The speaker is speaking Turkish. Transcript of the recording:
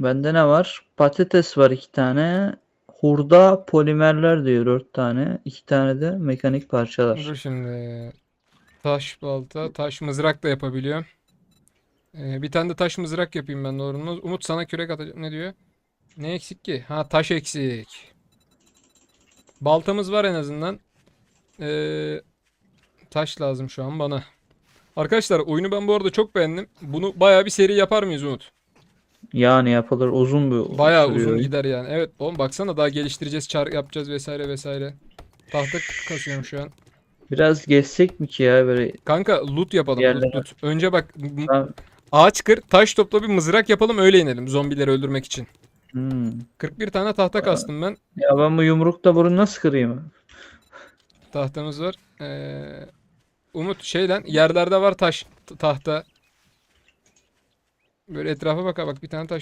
Bende ne var? Patates var iki tane. Hurda polimerler diyor dört tane. iki tane de mekanik parçalar. Dur şimdi. Taş balta, taş mızrak da yapabiliyor. Ee, bir tane de taş mızrak yapayım ben doğru mu? Umut sana kürek atacak. Ne diyor? Ne eksik ki? Ha taş eksik. Baltamız var en azından. Ee, taş lazım şu an bana. Arkadaşlar oyunu ben bu arada çok beğendim. Bunu bayağı bir seri yapar mıyız Umut? Yani yapılır uzun bir Bayağı sürüyor. uzun gider yani. Evet oğlum baksana daha geliştireceğiz, çar yapacağız vesaire vesaire. Tahta kasıyorum şu an. Biraz geçsek mi ki ya böyle Kanka loot yapalım. Yerlere. Loot, loot. Önce bak m- Ha, ağaç kır, taş topla bir mızrak yapalım öyle inelim zombileri öldürmek için. hmm. 41 tane tahta kastım ben. Ya ben bu yumrukla bunu nasıl kırayım? Tahtamız var. Ee, Umut şey lan yerlerde var taş tahta. Böyle etrafa bak bak bir tane taş